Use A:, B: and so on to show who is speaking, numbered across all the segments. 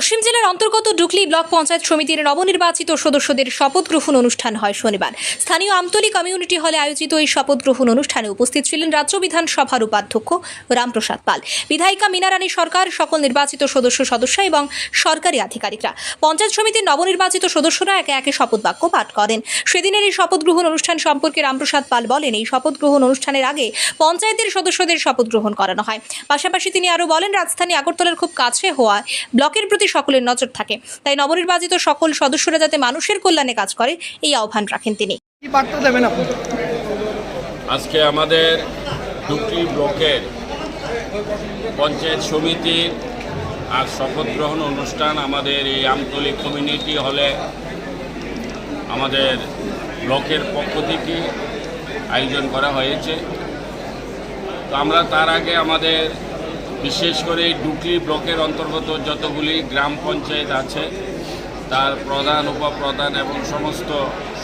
A: পশ্চিম জেলার অন্তর্গত ডুকলি ব্লক পঞ্চায়েত সমিতির নবনির্বাচিত সদস্যদের শপথ গ্রহণ অনুষ্ঠান হয় শনিবার। স্থানীয় আমতলী কমিউনিটি হলে আয়োজিত এই শপথ গ্রহণ অনুষ্ঠানে উপস্থিত ছিলেন রাজ্য বিধানসভার উপাধ্যক্ষ রামপ্রসাদ পাল, বিধায়িকা মিনারানী সরকার, সকল নির্বাচিত সদস্য সদস্য এবং সরকারি আধিকারিকরা। পঞ্চায়েত সমিতির নবনির্বাচিত সদস্যরা একে একে শপথ বাক্য পাঠ করেন। সেদিনের এই শপথ গ্রহণ অনুষ্ঠান সম্পর্কে রামপ্রসাদ পাল বলেন, এই শপথ গ্রহণ অনুষ্ঠানের আগে পঞ্চায়েতের সদস্যদের শপথ গ্রহণ করানো হয়। পাশাপাশি তিনি আরও বলেন, রাজধানী আগরতলার খুব কাছে হওয়ায় ব্লকের প্রতি সকলের নজর থাকে। তাই নবনির্বাচিত সকল সদস্যরা যাতে মানুষের কল্যাণে কাজ করে এই আহ্বান রাখেন তিনি।
B: আজকে আমাদের ডুকলি ব্লকের পঞ্চায়েত সমিতির আর শপথ গ্রহণ অনুষ্ঠান আমাদের এই আমতলী কমিউনিটি হলে আমাদের ব্লকের পক্ষ থেকে আয়োজন করা হয়েছে। তো আমরা তার আগে আমাদের বিশেষ করে ডুকলি ব্লকের অন্তর্গত যতগুলি গ্রাম পঞ্চায়েত আছে, তার প্রধান, উপপ্রধান এবং সমস্ত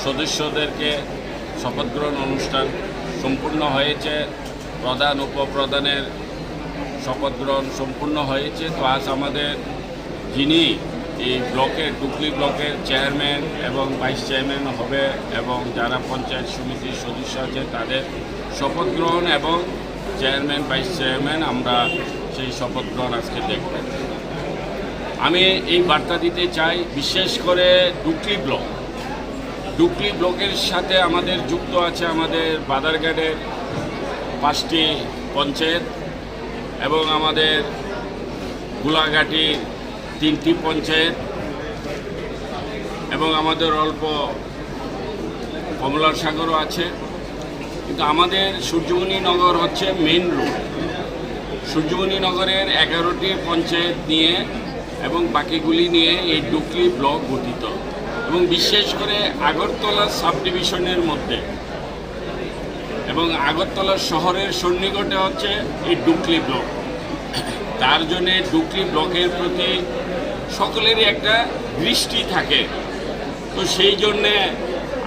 B: সদস্যদেরকে শপথ গ্রহণ অনুষ্ঠান সম্পূর্ণ হয়েছে। প্রধান, উপপ্রধানের শপথ গ্রহণ সম্পূর্ণ হয়েছে। তো আজ আমাদের যিনি এই ব্লকের, ডুকলি ব্লকের চেয়ারম্যান এবং ভাইস চেয়ারম্যান হবে এবং যারা পঞ্চায়েত সমিতির সদস্য আছে, তাদের শপথ গ্রহণ এবং চেয়ারম্যান ভাইস চেয়ারম্যান আমরা সেই শপথ গ্রহণ আজকে দেখব। আমি এই বার্তা দিতে চাই, বিশেষ করে ডুকলি ব্লক। ডুকলি ব্লকের সাথে আমাদের যুক্ত আছে আমাদের বাদারঘাটের পাঁচটি পঞ্চায়েত এবং আমাদের গোলাঘাটির তিনটি পঞ্চায়েত এবং আমাদের অল্প কমলার সাগরও আছে। কিন্তু আমাদের সূর্যমণি নগর হচ্ছে মেন রোড সূর্যমণি নগরের এগারোটি পঞ্চায়েত নিয়ে এবং বাকিগুলি নিয়ে এই ডুকলি ব্লক গঠিত। এবং বিশেষ করে আগরতলা সাব ডিভিশনের মধ্যে। এবং আগরতলা শহরের সন্নিকটে হচ্ছে এই ডুকলি ব্লক। তার জন্যে ডুকলি ব্লকের প্রতি সকলেরই একটা দৃষ্টি থাকে। তো সেই জন্যে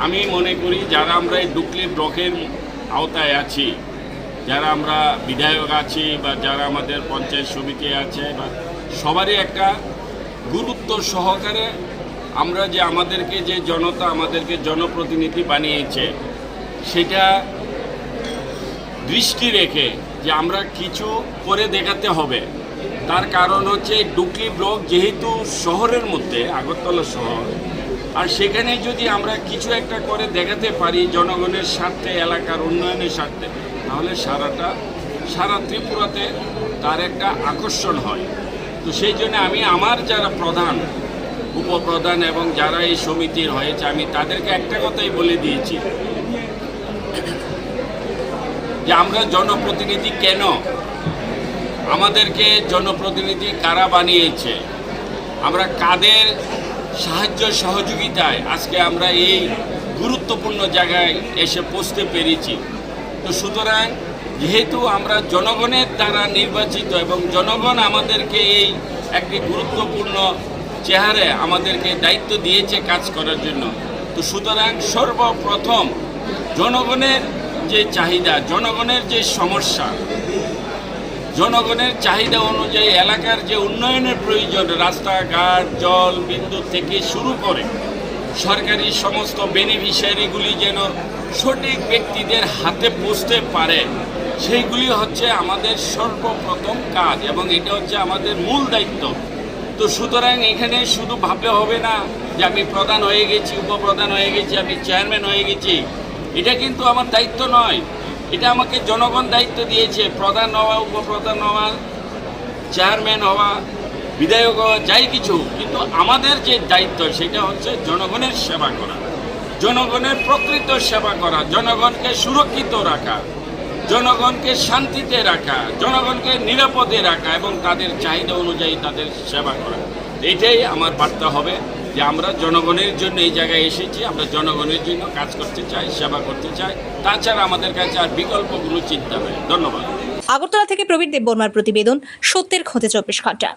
B: আমি মনে করি যারা আমরা এই ডুকলি ব্লকের আওতায় আছি। যারা আমরা বিধায়ক আছি বা যারা আমাদের পঞ্চায়েত সমিতি আছে বা সবারই একটা গুরুত্ব সহকারে আমরা যে আমাদেরকে যে জনতা, আমাদেরকে জনপ্রতিনিধি বানিয়েছে, সেটা দৃষ্টি রেখে যে আমরা কিছু করে দেখাতে হবে। তার কারণ হচ্ছে ডুকলি ব্লক যেহেতু শহরের মধ্যে, আগরতলা শহর আর সেখানে যদি আমরা কিছু একটা করে দেখাতে পারি জনগণের স্বার্থে, এলাকার উন্নয়নের স্বার্থে, তাহলে সারাটা, সারা ত্রিপুরাতে তার একটা আকর্ষণ হয়। তো সেই জন্য আমি আমার যারা প্রধান, উপপ্রধান এবং যারা এই সমিতির হয়েছে আমি তাদেরকে একটা কথাই বলে দিয়েছি। যে আমরা জনপ্রতিনিধি কেন? আমাদেরকে জনপ্রতিনিধি কারা বানিয়েছে? আমরা কাদের সাহায্য সহযোগিতায় আজকে আমরা এই গুরুত্বপূর্ণ জায়গায় এসে পৌঁছতে পেরেছি। তো সুতরাং যেহেতু আমরা জনগণের দ্বারা নির্বাচিত এবং জনগণ আমাদেরকে এই একটি গুরুত্বপূর্ণ চেহারে আমাদেরকে দায়িত্ব দিয়েছে কাজ করার জন্য, তো সুতরাং সর্বপ্রথম জনগণের যে চাহিদা, জনগণের যে সমস্যা জনগণের চাহিদা অনুযায়ী এলাকার যে উন্নয়নের প্রয়োজন, রাস্তাঘাট, জল, বিদ্যুৎ থেকে শুরু করে সরকারি সমস্ত বেনিফিশিয়ারিগুলি যেন সঠিক ব্যক্তিদের হাতে পৌঁছতে পারে, সেইগুলি হচ্ছে আমাদের সর্বপ্রথম কাজ এবং এটা হচ্ছে আমাদের মূল দায়িত্ব। তো সুতরাং এখানে শুধু ভাবলে হবে না যে আমি প্রধান হয়ে গেছি, উপপ্রধান হয়ে গেছি, আমি চেয়ারম্যান হয়ে গেছি, এটা কিন্তু আমার দায়িত্ব নয়। এটা আমাকে জনগণ দায়িত্ব দিয়েছে, প্রধান হওয়া, উপপ্রধান হওয়া, চেয়ারম্যান হওয়া, বিধায়ক হওয়া, যাই কিছু কিন্তু আমাদের যে দায়িত্ব, সেটা হচ্ছে জনগণের সেবা করা, জনগণের প্রকৃত সেবা করা, জনগণকে সুরক্ষিত রাখা, জনগণকে শান্তিতে রাখা, জনগণকে নিরাপদে রাখা এবং তাদের চাহিদা অনুযায়ী তাদের সেবা করা। এটাই আমার বার্তা হবে। যে আমরা জনগণের জন্য এই জায়গায় এসেছি, আমরা জনগণের জন্য কাজ করতে চাই, সেবা করতে চাই। তাছাড়া আমাদের কাছে আর বিকল্পগুলো চিন্তা নেই। ধন্যবাদ।
A: আগরতলা থেকে প্রবীর দেববর্মার প্রতিবেদন, সত্যের খোঁজে চব্বিশ ঘণ্টা।